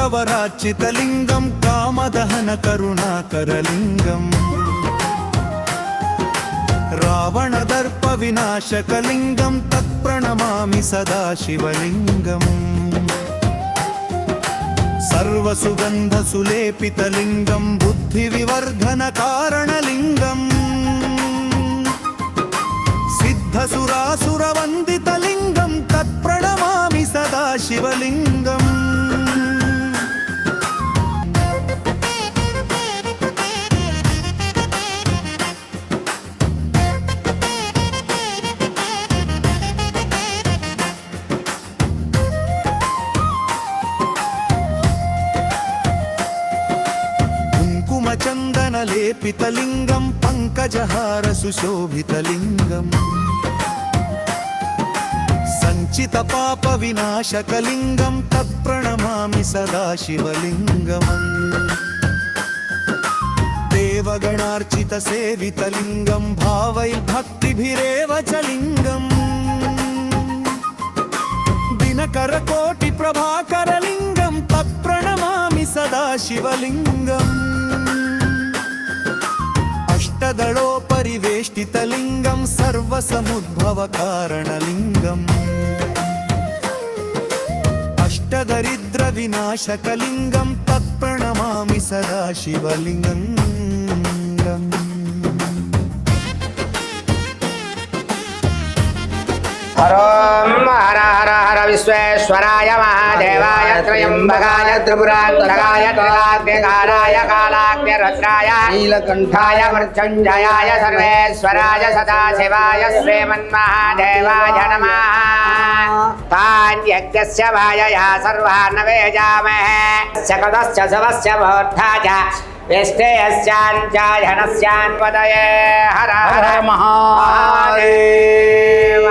గౌరవరాచితలింగం కామదహన కరుణాకరలింగం. రావణదర్ప వినాశకలింగం తత్ప్రణమామి సదాశివలింగం. సర్వసుగంధసులేపితలింగం బుద్ధి వివర్ధన కారణలింగం సిద్ధసురాసురవందితలింగం తత్ప్రణమామి సదాశివలింగం. లింగం పంకజహార సుశోభితలింగం సంచిత పాప వినాశకలింగం తత్ప్రణమామి సదాశివలింగమం దేవగణార్చిత సేవితలింగం భావై భక్తిభిరేవ చలింగం దినకర కోటి ప్రభాకరలింగం తత్ప్రణమామి సదాశివలింగం परिवेष्टितलिङ्गं सर्वसमुद्भवकारणलिङ्गम् अष्टदरिद्रविनाशकलिङ्गं तत्प्रणमामि सदा शिवलिङ्गम् हरोम हर हर हर विश्वेश्वराय महादेवाय त्रयंबकाय त्रिपुरांतकाय त्रिलाग्निकाराय कालाग्निरत्राय नीलकण्ठाय मृत्युञ्जयाय सर्वेश्वराय सदाशिवाय श्रीमन्महादेवाय नमः तान् यज्ञस्य वायया सर्वान् वेजामहे सकदस्य शवस्य मूर्धा च यश्चयश्चाञ्चायनस्यान्वदये हर हर महादेव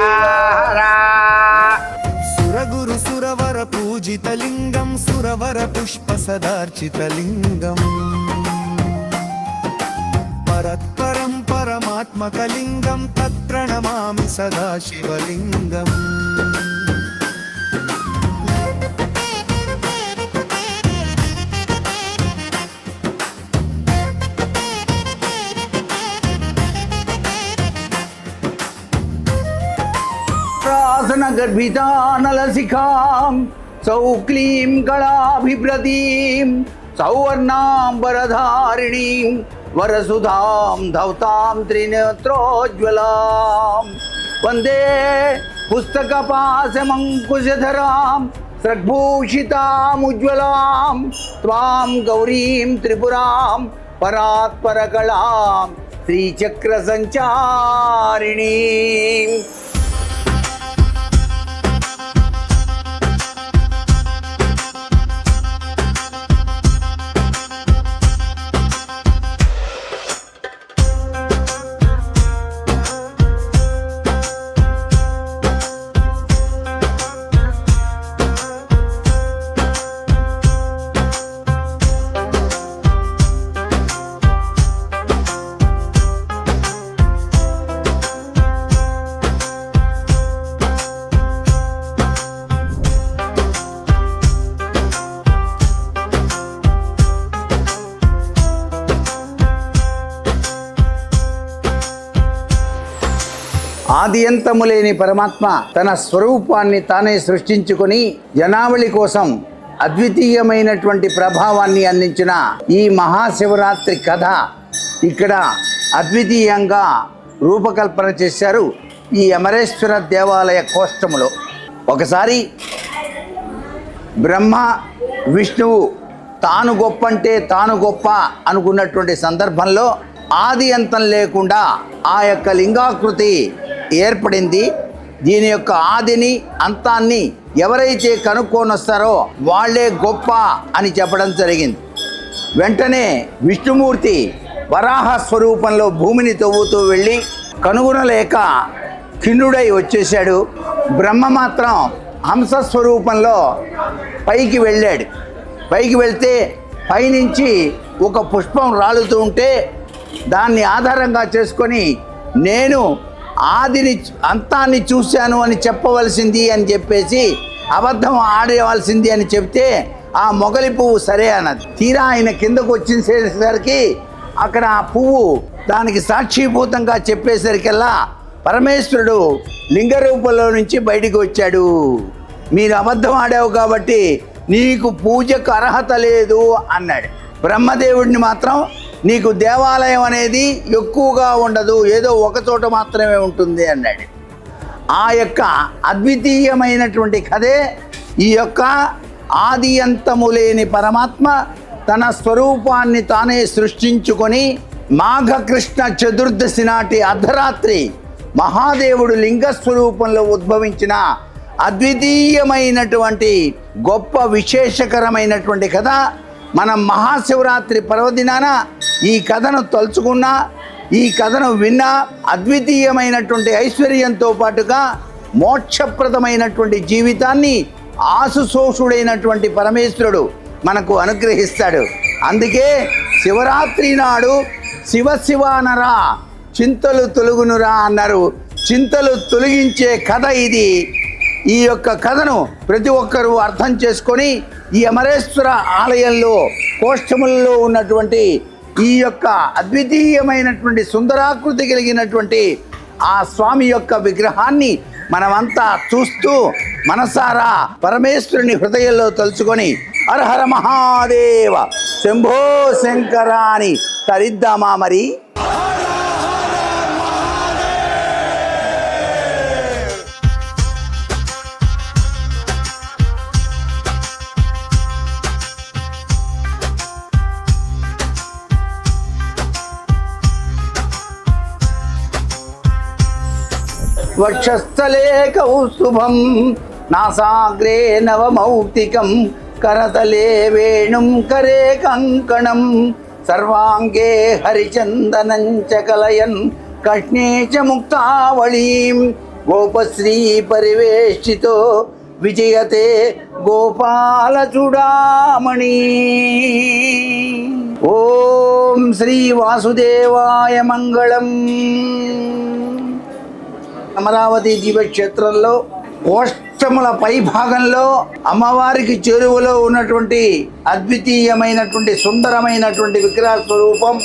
सुरगुरु सुरवर पूजितलिङ्गं सुरवर पुष्पसदार्चितलिङ्गम् परत्परं परमात्मकलिङ्गं तत्र नमामि सदा शिवलिङ्गम् गर्भितानलसिखां सौक्लीं गलाभिप्रदीं सौवर्णां वरसुधां धौतां त्रिनेत्रोज्ज्वलां। वंदे पुस्तकपाशमङ्कुशधरां त्वां गौरीं त्रिपुरां परात्परकलां श्रीचक्रसञ्चारिणीम्। ఆది అంతము లేని పరమాత్మ తన స్వరూపాన్ని తానే సృష్టించుకొని జనావళి కోసం అద్వితీయమైనటువంటి ప్రభావాన్ని అందించిన ఈ మహాశివరాత్రి కథ ఇక్కడ అద్వితీయంగా రూపకల్పన చేశారు ఈ అమరేశ్వర దేవాలయ కోష్టములో. ఒకసారి బ్రహ్మ విష్ణువు తాను గొప్ప అంటే తాను గొప్ప అనుకున్నటువంటి సందర్భంలో ఆది అంతం లేకుండా ఆ యొక్క లింగాకృతి ఏర్పడింది. దీని యొక్క ఆదిని అంతాన్ని ఎవరైతే కనుక్కొని వస్తారో వాళ్ళే గొప్ప అని చెప్పడం జరిగింది. వెంటనే విష్ణుమూర్తి వరాహ స్వరూపంలో భూమిని తవ్వుతూ వెళ్ళి కనుగొనలేక కిన్నుడై వచ్చేశాడు. బ్రహ్మ మాత్రం హంస స్వరూపంలో పైకి వెళ్ళాడు. పైకి వెళ్తే పైనుంచి ఒక పుష్పం రాలుతూ ఉంటే దాన్ని ఆధారంగా చేసుకొని నేను ఆదిని అంతాన్ని చూశాను అని చెప్పవలసింది అని చెప్పేసి అబద్ధం ఆడేవలసింది అని చెప్తే ఆ మొగలి పువ్వు సరే అన్నది. తీరా ఆయన కిందకు వచ్చేసరికి అక్కడ ఆ పువ్వు దానికి సాక్షిభూతంగా చెప్పేసరికల్లా పరమేశ్వరుడు లింగ రూపంలో నుంచి బయటికి వచ్చాడు. మీరు అబద్ధం ఆడావు కాబట్టి నీకు పూజకు అర్హత లేదు అన్నాడు. బ్రహ్మదేవుడిని మాత్రం నీకు దేవాలయం అనేది ఎక్కువగా ఉండదు ఏదో ఒక చోట మాత్రమే ఉంటుంది అన్నాడు. ఆ యొక్క అద్వితీయమైనటువంటి కథే ఈ యొక్క ఆది అంతము లేని పరమాత్మ తన స్వరూపాన్ని తానే సృష్టించుకొని మాఘకృష్ణ చతుర్దశి నాటి అర్ధరాత్రి మహాదేవుడు లింగ స్వరూపంలో ఉద్భవించిన అద్వితీయమైనటువంటి గొప్ప విశేషకరమైనటువంటి కథ. మనం మహాశివరాత్రి పర్వదినాన ఈ కథను తలుచుకున్నా ఈ కథను విన్నా అద్వితీయమైనటువంటి ఐశ్వర్యంతో పాటుగా మోక్షప్రదమైనటువంటి జీవితాన్ని ఆసుశోషుడైనటువంటి పరమేశ్వరుడు మనకు అనుగ్రహిస్తాడు. అందుకే శివరాత్రి నాడు శివ శివానరా చింతలు తొలుగునురా అన్నారు. చింతలు తొలగించే కథ ఇది. ఈ యొక్క కథను ప్రతి ఒక్కరూ అర్థం చేసుకొని ఈ అమరేశ్వర ఆలయంలో కోష్టములలో ఉన్నటువంటి ఈ యొక్క అద్వితీయమైనటువంటి సుందరాకృతి కలిగినటువంటి ఆ స్వామి యొక్క విగ్రహాన్ని మనమంతా చూస్తూ మనసారా పరమేశ్వరుని హృదయంలో తలుచుకొని అర్హర మహాదేవ శంభో శంకరాని తరిద్దామా మరి? వక్షస్థలే కౌస్తుభం నాసాగ్రే నవమౌక్తికం. కరతలే వేణుం కరే కంకణం. సర్వాంగే హరిచందనం చ కలయన్. కష్ణే చ ముక్తావళీం. గోపశ్రీ పరివేష్టితో విజయతే గోపాల చూడామణి ఓం శ్రీ వాసుదేవాయ మంగళం. అమరావతి దివ్యక్షేత్రంలో కోష్టముల పై భాగంలో అమ్మవారికి చేరువలో ఉన్నటువంటి అద్వితీయమైనటువంటి సుందరమైనటువంటి విగ్రహ స్వరూపం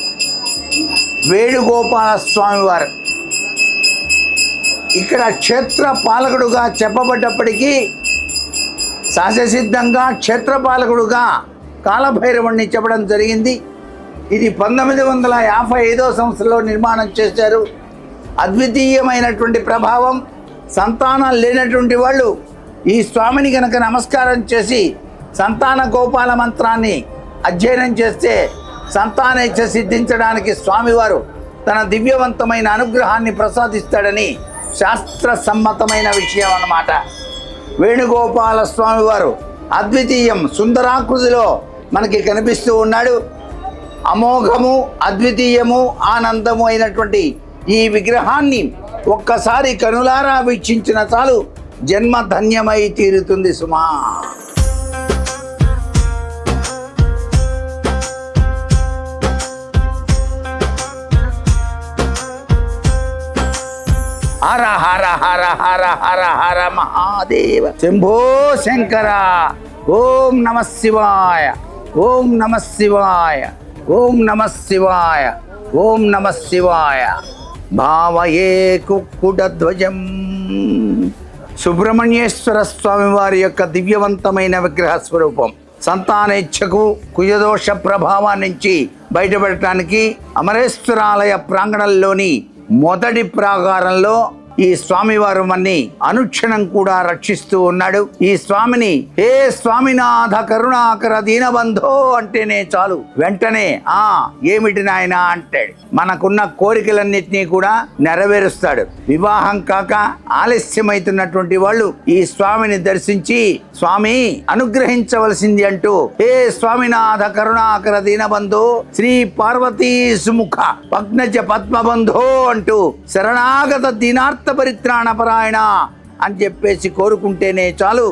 వేణుగోపాల స్వామి వారు ఇక్కడ క్షేత్ర పాలకుడుగా చెప్పబడ్డప్పటికీ సహజసిద్ధంగా క్షేత్రపాలకుడుగా కాలభైరవుణ్ణి చెప్పడం జరిగింది. ఇది పంతొమ్మిది వందల యాభై ఐదో సంవత్సరంలో నిర్మాణం చేశారు. అద్వితీయమైనటువంటి ప్రభావం సంతానం లేనటువంటి వాళ్ళు ఈ స్వామిని కనుక నమస్కారం చేసి సంతాన గోపాల మంత్రాన్ని అధ్యయనం చేస్తే సంతానేచ్ఛ సిద్ధించడానికి స్వామివారు తన దివ్యవంతమైన అనుగ్రహాన్ని ప్రసాదిస్తాడని శాస్త్ర సమ్మతమైన విషయం అన్నమాట. వేణుగోపాల స్వామివారు అద్వితీయం సుందరాకృతిలో మనకి కనిపిస్తూ ఉన్నాడు. అమోఘము అద్వితీయము ఆనందము అయినటువంటి ఈ విగ్రహాన్ని ఒక్కసారి కనులారా వీక్షించిన చాలు జన్మ ధన్యమై తీరుతుంది సుమా. హర హర హర హర హర హర మహాదేవ. శంభో శంకర. ఓం నమ శివాయ. ఓం నమ శివాయ. ఓం నమ శివాయ. ఓం నమ శివాయ. భావయే కుక్కుడధ్వజం సుబ్రహ్మణ్యేశ్వర స్వామి వారి యొక్క దివ్యవంతమైన విగ్రహ స్వరూపం. సంతానేచ్ఛకు కుయదోష ప్రభావం నుంచి బయటపడటానికి అమరేశ్వరాలయ ప్రాంగణంలోని మొదటి ప్రాకారంలో ఈ స్వామివారు మన్ని అనుక్షణం కూడా రక్షిస్తూ ఉన్నాడు. ఈ స్వామిని ఏ స్వామినాథ కరుణాకర దీనబంధో అంటేనే చాలు. వెంటనే ఆ ఏమిటి నాయనా అంటాడు. మనకున్న కోరికలన్నిటినీ కూడా నెరవేరుస్తాడు. వివాహం కాక ఆలస్యమైతున్నటువంటి వాళ్ళు ఈ స్వామిని దర్శించి స్వామి అనుగ్రహించవలసింది అంటూ ఏ స్వామినాథ కరుణాకర దీనబంధో శ్రీ పార్వతీ సుముఖ పద్మజ పద్మబంధో అంటూ శరణాగత దీనార్థ రక్త పరిత్రాణపరాయణ అని చెప్పేసి కోరుకుంటేనే చాలు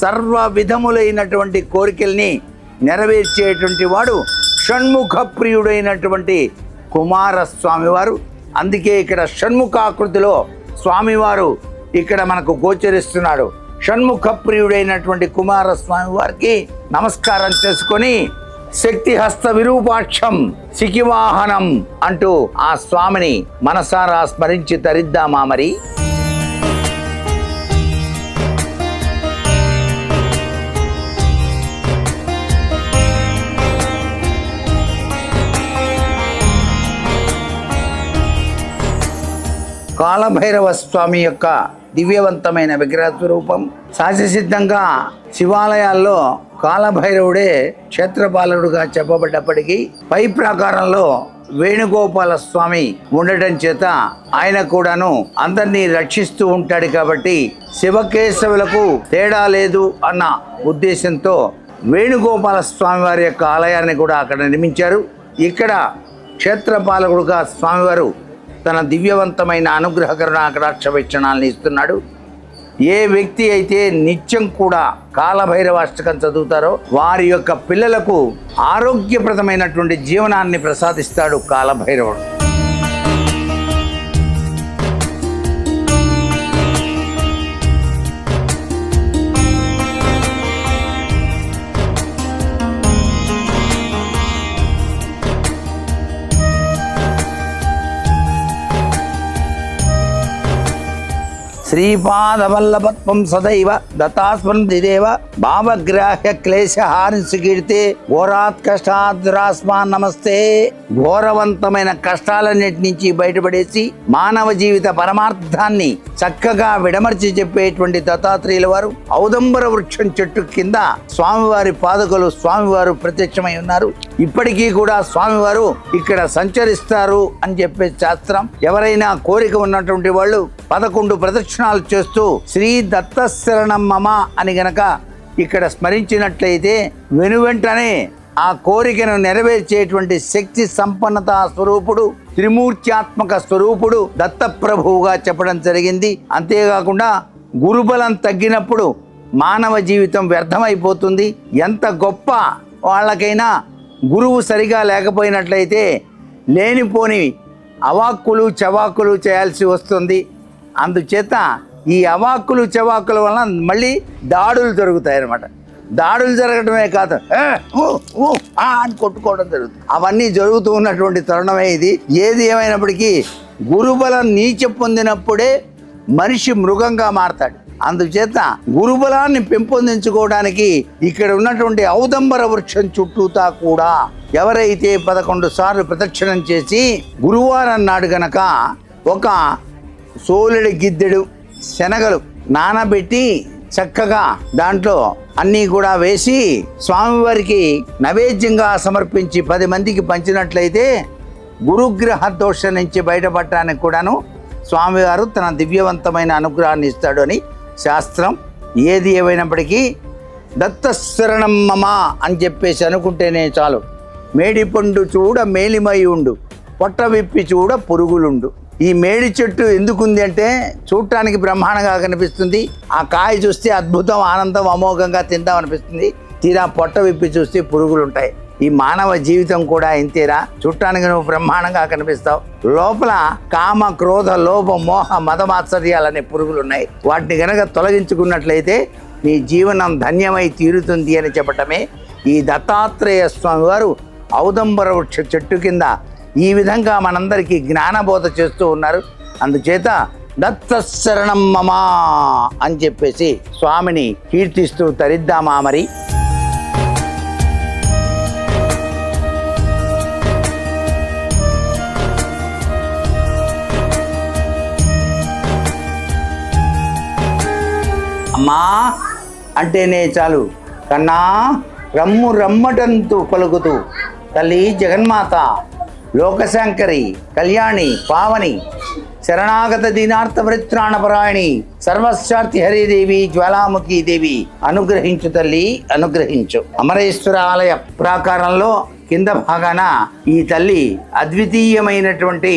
సర్వ విధములైనటువంటి కోరికల్ని నెరవేర్చేటువంటి వాడు షణ్ముఖ ప్రియుడైనటువంటి కుమారస్వామివారు. అందుకే ఇక్కడ షణ్ముఖాకృతిలో స్వామివారు ఇక్కడ మనకు గోచరిస్తున్నాడు. షణ్ముఖ ప్రియుడైనటువంటి కుమారస్వామి వారికి నమస్కారం చేసుకొని శక్తి హస్త విరూపాక్షం సికివాహనం అంటూ ఆ స్వామిని మనసారా స్మరించి తరిద్దామా మరి? కాలభైరవ స్వామి యొక్క దివ్యవంతమైన విగ్రహ స్వరూపం సహజసిద్ధంగా శివాలయాల్లో కాలభైరవుడే క్షేత్రపాలకుడుగా చెప్పబడ్డప్పటికీ పై ప్రాకారంలో వేణుగోపాల స్వామి ఉండటం చేత ఆయన కూడాను అందరినీ రక్షిస్తూ ఉంటాడు కాబట్టి శివకేశవులకు తేడా లేదు అన్న ఉద్దేశంతో వేణుగోపాల స్వామి వారి యొక్క ఆలయాన్ని కూడా అక్కడ నిర్మించారు. ఇక్కడ క్షేత్రపాలకుడుగా స్వామివారు తన దివ్యవంతమైన అనుగ్రహకరణ కటాక్ష వీక్షణాలను ఇస్తున్నాడు. ఏ వ్యక్తి అయితే నిత్యం కూడా కాలభైరవ అష్టకం చదువుతారో వారి యొక్క పిల్లలకు ఆరోగ్యప్రదమైనటువంటి జీవనాన్ని ప్రసాదిస్తాడు కాలభైరవుడు. శ్రీపాదవల్లభత్వం సదైవ దత్తాస్మృతిదేవ భావగ్రాహ్య క్లేశహారిసి కీర్తే ఘోరాత్ కష్టాద్రాస్మాన్ నమస్తే ఘోరవంతమైన కష్టాలన్నిటి నుంచి బయటపడేసి మానవ జీవిత పరమార్థాన్ని చక్కగా విడమర్చి చెప్పేటువంటి దత్తాత్రేయుల వారు ఔదంబర వృక్షం చెట్టు కింద స్వామివారి పాదకులు స్వామివారు ప్రత్యక్షమై ఉన్నారు. ఇప్పటికీ కూడా స్వామివారు ఇక్కడ సంచరిస్తారు అని చెప్పే శాస్త్రం. ఎవరైనా కోరిక ఉన్నటువంటి వాళ్ళు పదకొండు ప్రదక్షిణాలు చేస్తూ శ్రీ దత్త శరణం మమ అని గనక ఇక్కడ స్మరించినట్లయితే వెనువెంటనే ఆ కోరికను నెరవేర్చేటువంటి శక్తి సంపన్నత స్వరూపుడు త్రిమూర్త్యాత్మక స్వరూపుడు దత్తప్రభువుగా చెప్పడం జరిగింది. అంతేకాకుండా గురుబలం తగ్గినప్పుడు మానవ జీవితం వ్యర్థమైపోతుంది. ఎంత గొప్ప వాళ్ళకైనా గురువు సరిగా లేకపోయినట్లయితే లేనిపోని అవాక్కులు చవాకులు చేయాల్సి వస్తుంది. అందుచేత ఈ అవాక్కులు చవాకుల వలన మళ్ళీ దాడులు జరుగుతాయి అన్నమాట దాడులు జరగడమే కాదు. అని కొట్టుకోవడం జరుగుతుంది. అవన్నీ జరుగుతూ ఉన్నటువంటి తరుణమే ఇది. ఏది ఏమైనప్పటికీ గురుబలం నీచ పొందినప్పుడే మనిషి మృగంగా మారతాడు. అందుచేత గురుబలాన్ని పెంపొందించుకోవడానికి ఇక్కడ ఉన్నటువంటి ఔదంబర వృక్షం చుట్టూతా కూడా ఎవరైతే పదకొండు సార్లు ప్రదక్షిణం చేసి గురువారం నాడు గనక ఒక సోలెడు గిద్దెడు శనగలు నానబెట్టి చక్కగా దాంట్లో అన్నీ కూడా వేసి స్వామివారికి నైవేద్యంగా సమర్పించి పది మందికి పంచినట్లయితే గురుగ్రహ దోషం నుంచి బయటపడటానికి కూడాను స్వామివారు తన దివ్యవంతమైన అనుగ్రహాన్ని ఇస్తాడు అని శాస్త్రం ఏది ఏమైనప్పటికీ దత్తశరణం మమ అని చెప్పేసి అనుకుంటేనే చాలు. మేడిపండు చూడ మేలిమై ఉండు. పొట్ట విప్పి చూడ పురుగులుండు. ఈ మేడి చెట్టు ఎందుకుంది అంటే చూడటానికి బ్రహ్మాండంగా కనిపిస్తుంది. ఆ కాయ చూస్తే అద్భుతం ఆనందం అమోఘంగా తిందాం అనిపిస్తుంది. తీరా పొట్ట విప్పి చూస్తే పురుగులు ఉంటాయి ఈ మానవ జీవితం కూడా ఇంతేరా? చూడటానికి నువ్వు బ్రహ్మాండంగా కనిపిస్తావు. లోపల కామ క్రోధ లోభ మోహ మదమాత్సర్యాలనే పురుగులు ఉన్నాయి వాటిని గనక తొలగించుకున్నట్లయితే నీ జీవనం ధన్యమై తీరుతుంది అని చెప్పటమే ఈ దత్తాత్రేయ స్వామి వారు ఔదంబర వృక్ష చెట్టు కింద ఈ విధంగా మనందరికీ జ్ఞానబోధ చేస్తూ ఉన్నారు. అందుచేత దత్తశరణం మమా అని చెప్పేసి స్వామిని కీర్తిస్తూ తరిద్దామా మరి? అమ్మా అంటేనే చాలు. కన్నా రమ్ము రమ్మటంతు పలుకుతూ. తల్లి జగన్మాత లోకశాంకరి కళ్యాణి పావని శరణాగత దీనార్థ పరిత్రాణపరాయణి సర్వశార్తి హరిదేవి జ్వాలాముఖి దేవి అనుగ్రహించు తల్లి అనుగ్రహించు. అమరేశ్వర ఆలయ ప్రాకారంలో కింద భాగాన ఈ తల్లి అద్వితీయమైనటువంటి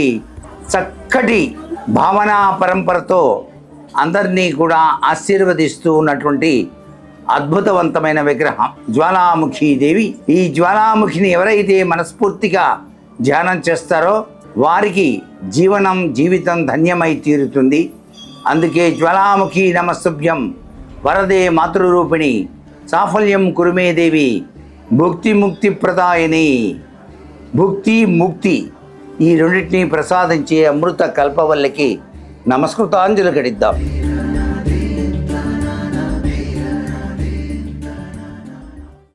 చక్కటి భావనా పరంపరతో అందరినీ కూడా ఆశీర్వదిస్తూ ఉన్నటువంటి అద్భుతవంతమైన విగ్రహం జ్వాలాముఖి దేవి. ఈ జ్వాలాముఖిని ఎవరైతే మనస్ఫూర్తిగా ధ్యానం చేస్తారో వారికి జీవనం జీవితం ధన్యమై తీరుతుంది. అందుకే జ్వాలాముఖి నమస్తుభ్యం వరదే మాతృరూపిణి సాఫల్యం కురుమే దేవి భుక్తి ముక్తి ప్రదాయని. భుక్తి ముక్తి ఈ రెండింటినీ ప్రసాదించే అమృత కల్పవల్లికి నమస్కృతాంజలి గడిద్దాం